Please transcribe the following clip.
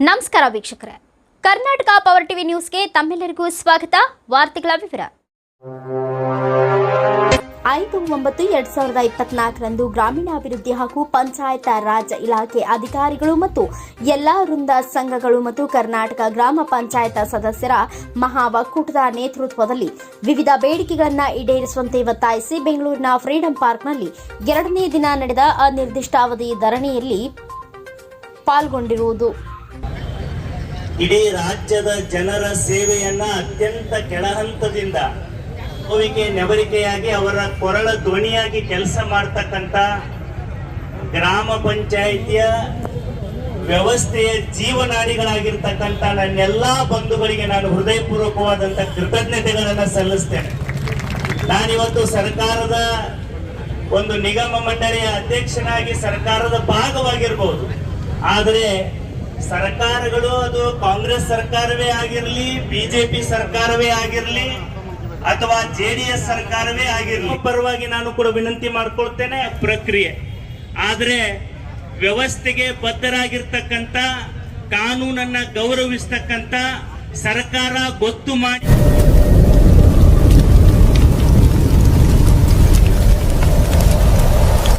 ನಮಸ್ಕಾರ ವೀಕ್ಷಕರೇ. Karnataka power TV ನ್ಯೂಸ್ಗೆ ತಮ್ಮೆಲ್ಲರಿಗೂ ಸ್ವಾಗತ. ವಾರ್ತೆಗಳ ವಿವರ. ಐದು ಒಂಬತ್ತು ಎರಡ್ ಸಾವಿರದ ಇಪ್ಪತ್ನಾಲ್ಕರಂದು ಗ್ರಾಮೀಣಾಭಿವೃದ್ಧಿ ಹಾಗೂ ಪಂಚಾಯತ್ ರಾಜ್ ಇಲಾಖೆ ಅಧಿಕಾರಿಗಳು ಮತ್ತು ಎಲ್ಲಾ ವೃಂದ ಸಂಘಗಳು ಮತ್ತು ಕರ್ನಾಟಕ ಗ್ರಾಮ ಪಂಚಾಯತ್ ಸದಸ್ಯರ ಮಹಾ ಒಕ್ಕೂಟದ ನೇತೃತ್ವದಲ್ಲಿ ವಿವಿಧ ಬೇಡಿಕೆಗಳನ್ನು ಈಡೇರಿಸುವಂತೆ ಒತ್ತಾಯಿಸಿ ಬೆಂಗಳೂರಿನ ಫ್ರೀಡಂ ಪಾರ್ಕ್ನಲ್ಲಿ ಎರಡನೇ ದಿನ ನಡೆದ ಅನಿರ್ದಿಷ್ಟಾವಧಿ ಧರಣಿಯಲ್ಲಿ ಪಾಲ್ಗೊಂಡಿರುವುದು. ಇಡೀ ರಾಜ್ಯದ ಜನರ ಸೇವೆಯನ್ನ ಅತ್ಯಂತ ಕೆಳಹಂತದಿಂದ ನೋವಿಗೆ ನೆವರಿಕೆಯಾಗಿ ಅವರ ಕೊರಳ ಧ್ವನಿಯಾಗಿ ಕೆಲಸ ಮಾಡ್ತಕ್ಕಂಥ ಗ್ರಾಮ ಪಂಚಾಯಿತಿಯ ವ್ಯವಸ್ಥೆಯ ಜೀವನಾಡಿಗಳಾಗಿರ್ತಕ್ಕಂಥ ನನ್ನೆಲ್ಲಾ ಬಂಧುಗಳಿಗೆ ನಾನು ಹೃದಯಪೂರ್ವಕವಾದಂಥ ಕೃತಜ್ಞತೆಗಳನ್ನು ಸಲ್ಲಿಸ್ತೇನೆ. ನಾನಿವತ್ತು ಸರ್ಕಾರದ ಒಂದು ನಿಗಮ ಮಂಡಳಿಯ ಅಧ್ಯಕ್ಷನಾಗಿ ಸರ್ಕಾರದ ಭಾಗವಾಗಿರ್ಬೋದು. ಆದರೆ ಸರ್ಕಾರಗಳು, ಅದು ಕಾಂಗ್ರೆಸ್ ಸರ್ಕಾರವೇ ಆಗಿರಲಿ, ಬಿಜೆಪಿ ಸರ್ಕಾರವೇ ಆಗಿರಲಿ, ಅಥವಾ ಜೆ ಡಿ ಎಸ್ ಸರ್ಕಾರವೇ ಆಗಿರಲಿ, ಪರವಾಗಿ ನಾನು ಕೂಡ ವಿನಂತಿ ಮಾಡ್ಕೊಳ್ತೇನೆ ಪ್ರಕ್ರಿಯೆ. ಆದರೆ ವ್ಯವಸ್ಥೆಗೆ ಬದ್ಧರಾಗಿರ್ತಕ್ಕಂಥ, ಕಾನೂನನ್ನ ಗೌರವಿಸ್ತಕ್ಕಂಥ ಸರ್ಕಾರ ಗೊತ್ತು ಮಾಡಿ